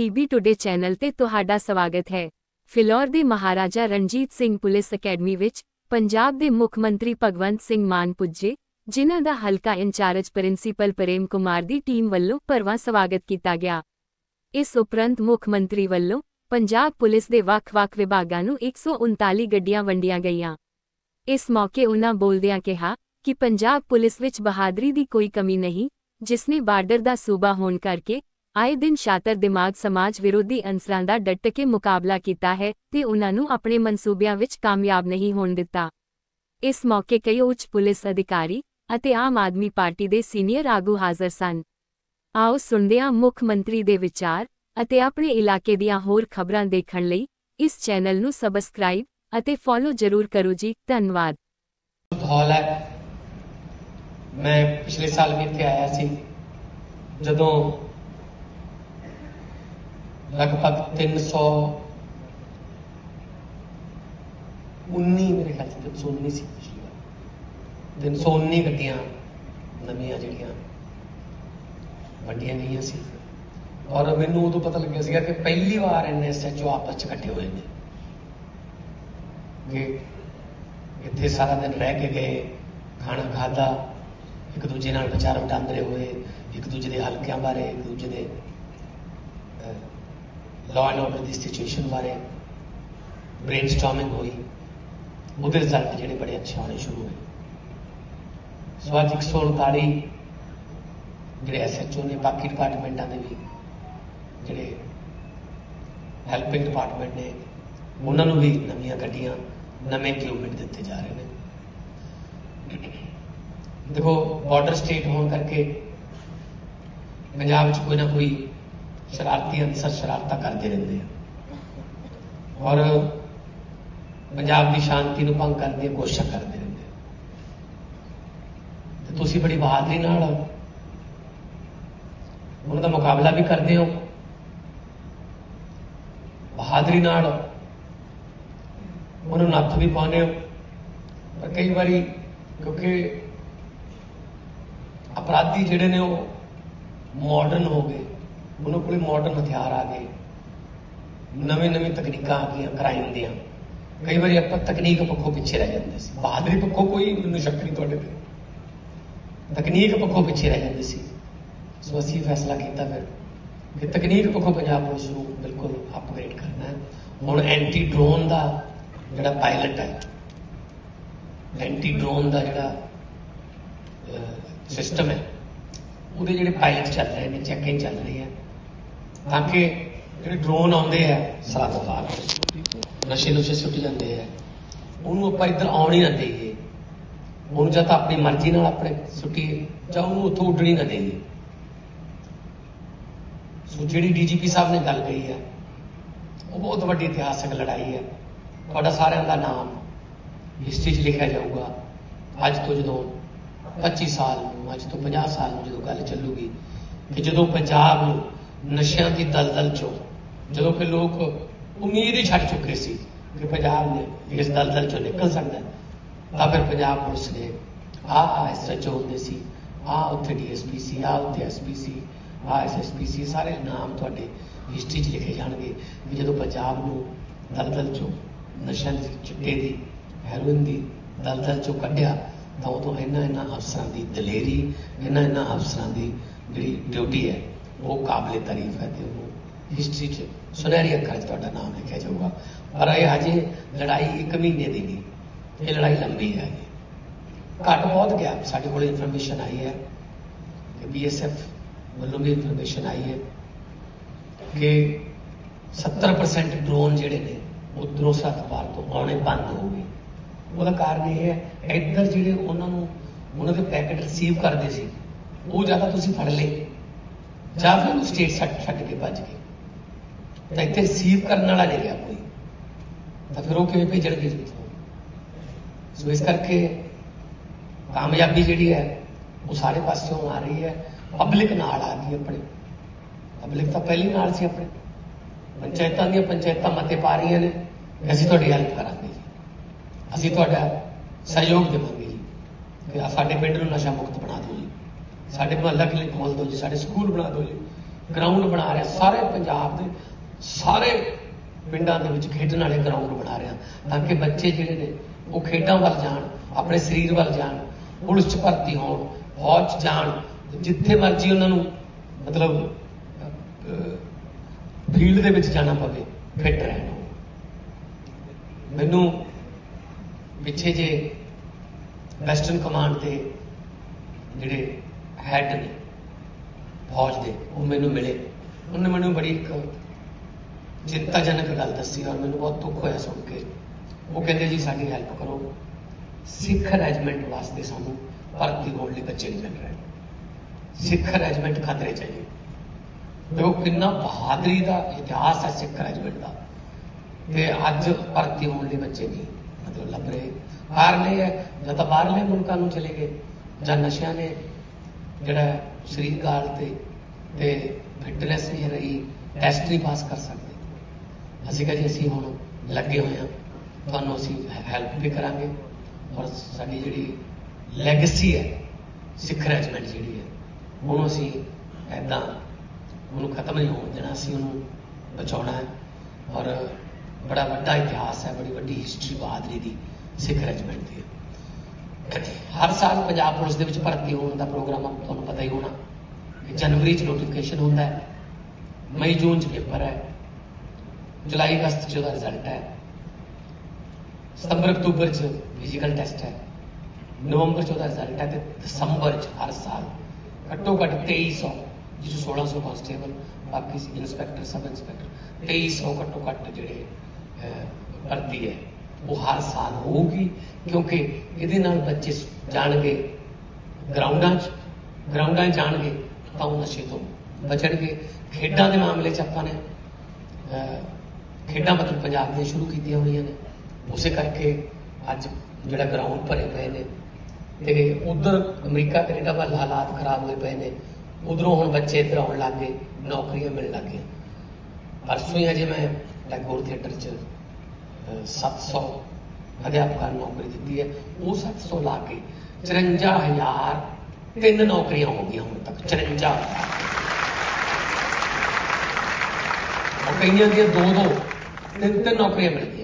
PB today channel ਤੇ ਤੁਹਾਡਾ ਸਵਾਗਤ ਹੈ। ਫਿਲੌਰ ਦੇ ਮਹਾਰਾਜਾ ਰਣਜੀਤ ਸਿੰਘ ਪੁਲਿਸ ਅਕੈਡਮੀ ਵਿੱਚ ਪੰਜਾਬ ਦੇ ਮੁੱਖ ਮੰਤਰੀ ਭਗਵੰਤ ਸਿੰਘ ਮਾਨ ਪੁੱਜੇ, ਜਿਨ੍ਹਾਂ ਦਾ ਹਲਕਾ ਇੰਚਾਰਜ ਪ੍ਰਿੰਸੀਪਲ ਪ੍ਰੇਮ ਕੁਮਾਰ ਦੀ ਟੀਮ ਵੱਲੋਂ ਭਰਵਾਂ ਸਵਾਗਤ ਕੀਤਾ ਗਿਆ। ਇਸ ਉਪਰੰਤ ਮੁੱਖ ਮੰਤਰੀ ਵੱਲੋਂ ਪੰਜਾਬ ਪੁਲਿਸ ਦੇ ਵੱਖ-ਵੱਖ ਵਿਭਾਗਾਂ ਨੂੰ 139 ਗੱਡੀਆਂ ਵੰਡੀਆਂ ਗਈਆਂ। ਇਸ ਮੌਕੇ ਉਨ੍ਹਾਂ ਬੋਲਦਿਆਂ ਕਿਹਾ ਕਿ ਪੰਜਾਬ ਪੁਲਿਸ ਵਿੱਚ ਬਹਾਦਰੀ ਦੀ ਕੋਈ ਕਮੀ ਨਹੀਂ ਜਿਸਨੇ ਬਾਰਡਰ ਦਾ ਸੂਬਾ ਹੋਣ ਕਰਕੇ ਆਏ ਦਿਨ ਸ਼ਾਤਰ ਦਿਮਾਗ ਸਮਾਜ ਵਿਰੋਧੀ ਅੰਸਰਾਂ ਦਾ ਡਟ ਕੇ ਮੁਕਾਬਲਾ ਕੀਤਾ ਹੈ ਤੇ ਉਨ੍ਹਾਂ ਨੂੰ ਆਪਣੇ ਮਨਸੂਬਿਆਂ ਵਿੱਚ ਕਾਮਯਾਬ ਨਹੀਂ ਹੋਣ ਦਿੱਤਾ। ਇਸ ਮੌਕੇ ਕਈ ਉੱਚ ਪੁਲਿਸ ਅਧਿਕਾਰੀ ਅਤੇ ਆਮ ਆਦਮੀ ਪਾਰਟੀ ਦੇ ਸੀਨੀਅਰ ਆਗੂ ਹਾਜ਼ਰ ਸਨ। ਆਓ ਸੁਣਦੇ ਹਾਂ ਮੁੱਖ ਮੰਤਰੀ ਦੇ ਵਿਚਾਰ ਅਤੇ ਆਪਣੇ ਇਲਾਕੇ ਦੀਆਂ ਹੋਰ ਖਬਰਾਂ ਦੇਖਣ ਲਈ ਇਸ ਚੈਨਲ ਨੂੰ ਸਬਸਕ੍ਰਾਈਬ ਅਤੇ ਫੋਲੋ ਜ਼ਰੂਰ ਕਰੋ ਜੀ, ਧੰਨਵਾਦ। ਹਾਲ ਹੈ। ਮੈਂ ਪਿਛਲੇ ਸਾਲ ਵੀ ਇੱਥੇ ਆਇਆ ਸੀ। ਜਦੋਂ ਲਗਭਗ 300 19 ਮੇਰੇ ਖਿਆਲ ਚ 319 ਸੀ ਪਿਛਲੀ ਵਾਰ। 319 ਗੱਡੀਆਂ, ਨਵੀਆਂ ਜਿਹੜੀਆਂ, ਵੰਡੀਆਂ ਗਈਆਂ ਸੀ। ਔਰ ਮੈਨੂੰ ਉਦੋਂ ਪਤਾ ਲੱਗਿਆ ਸੀਗਾ ਕਿ ਪਹਿਲੀ ਵਾਰ ਐਨਐਸਐਚਓ ਆਪਸ ਚ ਇਕੱਠੇ ਹੋਏ ਨੇ। ਕਿ ਇੱਥੇ ਸਾਰਾ ਦਿਨ ਰਹਿ ਕੇ ਗਏ, ਖਾਣਾ ਖਾਦਾ ਇੱਕ ਦੂਜੇ ਨਾਲ ਵਿਚਾਰ ਵਟਾਂਦਰੇ ਹੋਏ, ਇੱਕ ਦੂਜੇ ਦੇ ਹਲਕਿਆਂ ਬਾਰੇ, ਇੱਕ ਦੂਜੇ ਦੇ ਲਾਅ ਐਂਡ ਆਰਡਰ ਦੀ ਸਿਚੁਏਸ਼ਨ ਬਾਰੇ ਬ੍ਰੇਨਸਟਾਰਮਿੰਗ ਹੋਈ। ਉਹਦੇ ਰਿਜ਼ਲਟ ਜਿਹੜੇ ਬੜੇ ਅੱਛੇ ਆਉਣੇ ਸ਼ੁਰੂ ਹੋਏ। ਸੋ ਅੱਜ 139 ਜਿਹੜੇ ਐਸਐਚਓ ਨੇ, ਬਾਕੀ ਡਿਪਾਰਟਮੈਂਟਾਂ ਦੇ ਵੀ ਜਿਹੜੇ ਹੈਲਪਿੰਗ ਡਿਪਾਰਟਮੈਂਟ ਨੇ, ਉਹਨਾਂ ਨੂੰ ਵੀ ਨਵੀਆਂ ਗੱਡੀਆਂ, ਨਵੇਂ ਇਕਵਿਪਮੈਂਟ ਦਿੱਤੇ ਜਾ ਰਹੇ ਨੇ। ਦੇਖੋ ਬਾਰਡਰ ਸਟੇਟ ਹੋਣ ਕਰਕੇ ਪੰਜਾਬ 'ਚ ਕੋਈ ਨਾ ਕੋਈ ਸ਼ਰਾਰਤੀ ਅਨਸਰ ਸ਼ਰਾਰਤਾਂ ਕਰਦੇ ਰਹਿੰਦੇ ਆ। ਔਰ ਪੰਜਾਬ ਦੀ ਸ਼ਾਂਤੀ ਨੂੰ ਭੰਗ ਕਰਨ ਦੀਆਂ ਕੋਸ਼ਿਸ਼ਾਂ ਕਰਦੇ ਰਹਿੰਦੇ ਆ। ਤੇ ਤੁਸੀਂ ਬੜੀ ਬਹਾਦਰੀ ਨਾਲ ਉਹਨਾਂ ਦਾ ਮੁਕਾਬਲਾ ਵੀ ਕਰਦੇ ਹੋ। ਬਹਾਦਰੀ ਨਾਲ ਉਹਨਾਂ ਨੂੰ ਨੱਥ ਵੀ ਪਾਉਂਦੇ ਹੋ। ਪਰ ਕਈ ਵਾਰੀ ਕਿਉਂਕਿ ਅਪਰਾਧੀ ਜਿਹੜੇ ਨੇ ਉਹ ਮਾਡਰਨ ਹੋ ਗਏ। ਉਹਨਾਂ ਕੋਲੇ ਮਾਡਰਨ ਹਥਿਆਰ ਆ ਗਏ। ਨਵੇਂ ਨਵੇਂ ਤਕਨੀਕਾਂ ਆ ਗਈਆਂ ਕ੍ਰਾਈਮ ਦੀਆਂ। ਕਈ ਵਾਰੀ ਆਪਾਂ ਤਕਨੀਕ ਪੱਖੋਂ ਪਿੱਛੇ ਰਹਿ ਜਾਂਦੇ ਸੀ। ਬਹਾਦਰੀ ਪੱਖੋਂ ਕੋਈ ਮੈਨੂੰ ਸ਼ੱਕ ਨਹੀਂ ਤੁਹਾਡੇ ਤੇ। ਤਕਨੀਕ ਪੱਖੋਂ ਪਿੱਛੇ ਰਹਿ ਜਾਂਦੇ ਸੀ। ਸੋ ਅਸੀਂ ਫੈਸਲਾ ਕੀਤਾ ਫਿਰ ਕਿ ਤਕਨੀਕ ਪੱਖੋਂ ਪੰਜਾਬ ਪੁਲਿਸ ਨੂੰ ਬਿਲਕੁਲ ਅਪਗ੍ਰੇਡ ਕਰਨਾ ਹੈ। ਹੁਣ ਐਂਟੀ ਡਰੋਨ ਦਾ ਜਿਹੜਾ ਪਾਇਲਟ ਹੈ ਐਂਟੀ ਡਰੋਨ ਦਾ ਜਿਹੜਾ ਸਿਸਟਮ ਹੈ, ਉਹਦੇ ਜਿਹੜੇ ਪਾਇਲਟ ਚੱਲ ਰਹੇ ਨੇ ਚੈਕਿੰਗ ਚੱਲ ਰਹੀ ਹੈ। ਤਾਂ ਕਿ ਜਿਹੜੇ ਡਰੋਨ ਆਉਂਦੇ ਆ, ਸਾਰਾ ਬਾਹਰ ਨਸ਼ੇ ਨੁਸ਼ੇ ਸੁੱਟ ਜਾਂਦੇ ਆ। ਉਹਨੂੰ ਆਪਾਂ ਇੱਧਰ ਆਉਣ ਹੀ ਨਾ ਦੇਈਏ। ਉਹਨੂੰ ਜਾਂ ਤਾਂ ਆਪਣੀ ਮਰਜ਼ੀ ਨਾਲ ਆਪਣੇ ਸੁੱਟੀਏ, ਜਾਂ ਉਹਨੂੰ ਉੱਥੋਂ ਉੱਡਣ ਹੀ ਨਾ ਦੇਈਏ। ਸੋ ਜਿਹੜੀ ਡੀਜੀਪੀ ਸਾਹਿਬ ਨੇ ਗੱਲ ਕਹੀ ਹੈ ਉਹ ਬਹੁਤ ਵੱਡੀ ਇਤਿਹਾਸਕ ਲੜਾਈ ਹੈ ਤੁਹਾਡਾ ਸਾਰਿਆਂ ਦਾ ਨਾਮ ਹਿਸਟਰੀ 'ਚ ਲਿਖਿਆ ਜਾਊਗਾ। ਅੱਜ ਤੋਂ ਜਦੋਂ 25 ਸਾਲ ਨੂੰ, ਅੱਜ ਤੋਂ 50 ਸਾਲ ਨੂੰ ਜਦੋਂ ਗੱਲ ਚੱਲੂਗੀ ਕਿ ਜਦੋਂ ਪੰਜਾਬ ਨੂੰ ਨਸ਼ਿਆਂ ਦੀ ਦਲਦਲ ਚੋਂ। ਜਦੋਂ ਕਿ ਲੋਕ ਉਮੀਦ ਹੀ ਛੱਡ ਚੁੱਕੇ ਸੀ ਕਿ ਪੰਜਾਬ ਨੇ ਇਸ ਦਲਦਲ ਚੋਂ ਨਿਕਲ ਸਕਦਾ ਤਾਂ ਫਿਰ ਪੰਜਾਬ ਪੁਲਿਸ ਨੇ ਆ ਐਸਐਚਓ ਹੁੰਦੇ ਸੀ ਆ ਉੱਥੇ ਡੀਐਸਪੀ ਸੀ ਆ ਉੱਥੇ ਐਸਪੀ ਸੀ ਆ ਐਸਐਸਪੀ ਸੀ, ਸਾਰੇ ਨਾਮ ਤੁਹਾਡੇ ਹਿਸਟਰੀ 'ਚ ਲਿਖੇ ਜਾਣਗੇ ਕਿ ਜਦੋਂ ਪੰਜਾਬ ਨੂੰ ਦਲਦਲ ਚੋਂ ਨਸ਼ਿਆਂ ਦੀ ਚਿੱਟੇ ਦੀ ਹੈਰੋਇਨ ਦੀ ਦਲਦਲ ਚੋਂ ਕੱਢਿਆ, ਤਾਂ ਉਦੋਂ ਇਹਨਾਂ ਇਹਨਾਂ ਅਫਸਰਾਂ ਦੀ ਦਲੇਰੀ ਇਹਨਾਂ ਇਹਨਾਂ ਅਫਸਰਾਂ ਦੀ ਜਿਹੜੀ ਡਿਊਟੀ ਹੈ ਉਹ ਕਾਬਲੇ ਤਾਰੀਫ ਹੈ ਤੇ ਉਹ ਹਿਸਟਰੀ 'ਚ ਸੁਨਹਿਰੀ ਅੱਖਰਾਂ 'ਚ ਤੁਹਾਡਾ ਨਾਮ ਲਿਖਿਆ ਜਾਊਗਾ। ਪਰ ਇਹ ਹਜੇ ਲੜਾਈ ਇੱਕ ਮਹੀਨੇ ਦੀ ਨਹੀਂ, ਇਹ ਲੜਾਈ ਲੰਬੀ ਹੈ ਘੱਟ ਬਹੁਤ ਗਿਆ, ਸਾਡੇ ਕੋਲ ਇਨਫੋਰਮੇਸ਼ਨ ਆਈ ਹੈ ਕਿ ਬੀਐਸਐਫ ਵੱਲੋਂ ਵੀ ਇਨਫੋਰਮੇਸ਼ਨ ਆਈ ਹੈ ਕਿ 70% ਡਰੋਨ ਜਿਹੜੇ ਨੇ, ਉਹ ਸਰਹੱਦ ਅਖਬਾਰ ਤੋਂ ਆਉਣੇ ਬੰਦ ਹੋ ਗਏ। ਉਹਦਾ ਕਾਰਨ ਇਹ ਹੈ, ਇੱਧਰ ਜਿਹੜੇ ਉਹਨਾਂ ਨੂੰ, ਉਹਨਾਂ ਦੇ ਪੈਕੇਟ ਰਿਸੀਵ ਕਰਦੇ ਸੀ, ਉਹ ਜ਼ਿਆਦਾ ਤੁਸੀਂ ਫੜ ਲਏ। ਜਾਂ ਫਿਰ ਉਹ ਸਟੇਟ ਛੱਡ ਛੱਡ ਕੇ ਭੱਜ ਗਏ ਤਾਂ ਇੱਥੇ ਰਿਸੀਵ ਕਰਨ ਵਾਲਾ ਨਹੀਂ ਰਿਹਾ ਕੋਈ। ਤਾਂ ਫਿਰ ਉਹ ਕਿਵੇਂ ਭੇਜਣਗੇ ਜੀ ਸੋ ਇਸ ਕਰਕੇ ਕਾਮਯਾਬੀ ਜਿਹੜੀ ਹੈ, ਉਹ ਸਾਰੇ ਪਾਸਿਓਂ ਆ ਰਹੀ ਹੈ। ਪਬਲਿਕ ਨਾਲ ਆ ਗਈ ਆਪਣੇ। ਪਬਲਿਕ ਤਾਂ ਪਹਿਲੀ ਨਾਲ ਸੀ ਆਪਣੇ। ਪੰਚਾਇਤਾਂ ਦੀਆਂ ਪੰਚਾਇਤਾਂ ਮਤੇ ਪਾ ਰਹੀਆਂ ਨੇ। ਕਿ ਅਸੀਂ ਤੁਹਾਡੀ ਹੈਲਪ ਕਰਾਂਗੇ ਜੀ। ਅਸੀਂ ਤੁਹਾਡਾ ਸਹਿਯੋਗ ਦੇਵਾਂਗੇ ਜੀ। ਕਿ ਸਾਡੇ ਪਿੰਡ ਨੂੰ ਨਸ਼ਾ ਮੁਕਤ ਬਣਾ ਦਿਓ ਜੀ। ਸਾਡੇ ਮੁਹੱਲਾ ਕਲੀਨਿਕ ਖੋਲ ਦਿਓ ਜੀ, ਸਾਡੇ ਸਕੂਲ ਬਣਾ ਦਿਓ ਜੀ। ਗਰਾਊਂਡ ਬਣਾ ਰਿਹਾ, ਸਾਰੇ ਪੰਜਾਬ ਦੇ, ਸਾਰੇ ਪਿੰਡਾਂ ਦੇ ਵਿੱਚ ਖੇਡਣ ਵਾਲੇ ਗਰਾਊਂਡ ਬਣਾ ਰਿਹਾ, ਤਾਂ ਕਿ ਬੱਚੇ ਜਿਹੜੇ ਨੇ, ਉਹ ਖੇਡਾਂ ਵੱਲ ਜਾਣ, ਆਪਣੇ ਸਰੀਰ ਵੱਲ ਜਾਣ, ਪੁਲਿਸ 'ਚ ਭਰਤੀ ਹੋਣ, ਫੌਜ 'ਚ ਜਾਣ, ਜਿੱਥੇ ਮਰਜ਼ੀ ਉਹਨਾਂ ਨੂੰ ਮਤਲਬ ਫੀਲਡ ਦੇ ਵਿੱਚ ਜਾਣਾ ਪਵੇ ਫਿੱਟ ਰਹਿਣ। ਮੈਨੂੰ ਪਿੱਛੇ ਜੇ ਵੈਸਟਰਨ ਕਮਾਂਡ ਦੇ ਜਿਹੜੇ ਹੈਡ ਨੇ, ਫੌਜ ਦੇ, ਉਹ ਮੈਨੂੰ ਮਿਲੇ। ਉਹਨੇ ਮੈਨੂੰ ਬੜੀ ਇੱਕ ਚਿੰਤਾਜਨਕ ਗੱਲ ਦੱਸੀ ਔਰ ਮੈਨੂੰ ਬਹੁਤ ਦੁੱਖ ਹੋਇਆ ਸੁਣ ਕੇ। ਉਹ ਕਹਿੰਦੇ, ਜੀ, ਸਾਡੀ ਹੈਲਪ ਕਰੋ। ਸਿੱਖ ਰੈਜੀਮੈਂਟ ਵਾਸਤੇ ਸਾਨੂੰ ਭਰਤੀ ਹੋਣ ਲਈ ਬੱਚੇ ਨਹੀਂ ਮਿਲ ਰਹੇ। ਸਿੱਖ ਰੈਜੀਮੈਂਟ ਖਤਰੇ ਚ ਹੈ ਜੀ। ਦੇਖੋ, ਕਿੰਨਾ ਬਹਾਦਰੀ ਦਾ ਇਤਿਹਾਸ ਹੈ ਸਿੱਖ ਰੈਜੀਮੈਂਟ ਦਾ। ਤੇ ਅੱਜ ਭਰਤੀ ਹੋਣ ਲਈ ਬੱਚੇ ਨਹੀਂ, ਮਤਲਬ ਲੱਭ ਰਹੇ। ਬਾਹਰਲੇ ਹੈ, ਜਾਂ ਤਾਂ ਬਾਹਰਲੇ ਮੁਲਕਾਂ ਨੂੰ ਚਲੇ ਗਏ, ਜਾਂ ਨਸ਼ਿਆਂ ਨੇ ਜਿਹੜਾ ਸਰੀਰ ਗਾਲ ਤੇ ਤੇ ਫਿਟਨੈਸ ਨਹੀਂ ਰਹੀ ਟੈਸਟ ਨਹੀਂ ਪਾਸ ਕਰ ਸਕਦੇ ਅਸੀਂ ਕਿਹਾ ਜੀ, ਅਸੀਂ ਹੁਣ ਲੱਗੇ ਹੋਏ ਹਾਂ। ਤੁਹਾਨੂੰ ਅਸੀਂ ਹੈਲਪ ਵੀ ਕਰਾਂਗੇ। ਔਰ ਸਾਡੀ ਜਿਹੜੀ ਲੈਗੇਸੀ ਹੈ, ਸਿੱਖ ਰੈਜੀਮੈਂਟ ਜਿਹੜੀ ਹੈ, ਉਹਨੂੰ ਅਸੀਂ ਐਦਾਂ ਉਹਨੂੰ ਖਤਮ ਨਹੀਂ ਹੋਣ ਦੇਣਾ, ਅਸੀਂ ਉਹਨੂੰ ਬਚਾਉਣਾ ਹੈ। ਔਰ ਬੜਾ ਵੱਡਾ ਇਤਿਹਾਸ ਹੈ, ਬੜੀ ਵੱਡੀ ਹਿਸਟਰੀ ਬਹਾਦਰੀ ਦੀ ਸਿੱਖ ਰੈਜੀਮੈਂਟ ਦੀ ਹਰ ਸਾਲ ਪੰਜਾਬ ਪੁਲਿਸ ਦੇ ਵਿੱਚ ਭਰਤੀ ਹੋਣ ਦਾ ਪ੍ਰੋਗਰਾਮ ਆ, ਤੁਹਾਨੂੰ ਪਤਾ ਹੀ ਹੋਣਾ। ਜਨਵਰੀ ਚ ਨੋਟੀਫਿਕੇਸ਼ਨ ਹੁੰਦਾ ਹੈ। ਮਈ ਜੂਨ ਚ ਪੇਪਰ ਹੈ। ਜੁਲਾਈ ਅਗਸਤ ਚ ਉਹਦਾ ਰਿਜ਼ਲਟ ਹੈ। ਸਤੰਬਰ ਅਕਤੂਬਰ ਚ ਫਿਜ਼ੀਕਲ ਟੈਸਟ ਹੈ। ਨਵੰਬਰ ਚ ਉਹਦਾ ਰਿਜ਼ਲਟ ਹੈ ਤੇ ਦਸੰਬਰ ਚ ਹਰ ਸਾਲ ਘੱਟੋ ਘੱਟ 2300 ਜਿਸ 'ਚ 1600 ਕਾਂਸਟੇਬਲ ਬਾਕੀ ਇਨਸਪੈਕਟਰ ਸਬ ਇੰਸਪੈਕਟਰ 2300 ਘੱਟੋ ਘੱਟ ਜਿਹੜੇ ਭਰਤੀ ਹੈ। ਉਹ ਹਰ ਸਾਲ ਹੋਊਗੀ, ਕਿਉਂਕਿ ਇਹਦੇ ਨਾਲ ਬੱਚੇ ਜਾਣਗੇ ਗਰਾਊਂਡਾਂ 'ਚ ਗਰਾਊਂਡਾਂ 'ਚ ਜਾਣਗੇ ਤਾਂ ਉਹ ਨਸ਼ੇ ਤੋਂ ਬਚਣਗੇ। ਖੇਡਾਂ ਦੇ ਮਾਮਲੇ 'ਚ ਆਪਾਂ ਨੇ ਖੇਡਾਂ ਮਤਲਬ ਪੰਜਾਬ ਦੀਆਂ ਸ਼ੁਰੂ ਕੀਤੀਆਂ ਹੋਈਆਂ ਨੇ। ਉਸੇ ਕਰਕੇ ਅੱਜ ਜਿਹੜਾ ਗਰਾਊਂਡ ਭਰੇ ਪਏ ਨੇ ਤੇ ਉਧਰ ਅਮਰੀਕਾ, ਕੈਨੇਡਾ ਵੱਲ ਹਾਲਾਤ ਖਰਾਬ ਹੋਏ ਪਏ ਨੇ। ਉਧਰੋਂ ਹੁਣ ਬੱਚੇ ਇੱਧਰ ਆਉਣ ਲੱਗ ਗਏ, ਨੌਕਰੀਆਂ ਮਿਲਣ ਲੱਗ ਗਈਆਂ। ਪਰਸੋਂ ਹੀ ਅਜੇ ਮੈਂ ਟੈਗੋਰ ਥੀਏਟਰ 'ਚ 700 ਅਧਿਆਪਕਾਂ ਨੂੰ ਨੌਕਰੀ ਦਿੱਤੀ ਹੈ। ਉਹ 700 ਲਾ ਕੇ 54000 ਤਿੰਨ ਨੌਕਰੀਆਂ ਹੋ ਗਈਆਂ ਹੁਣ ਤੱਕ 54 ਉਹ ਕਈਆਂ ਦੀਆਂ ਦੋ ਦੋ, ਤਿੰਨ ਤਿੰਨ ਨੌਕਰੀਆਂ ਮਿਲ ਗਈਆਂ।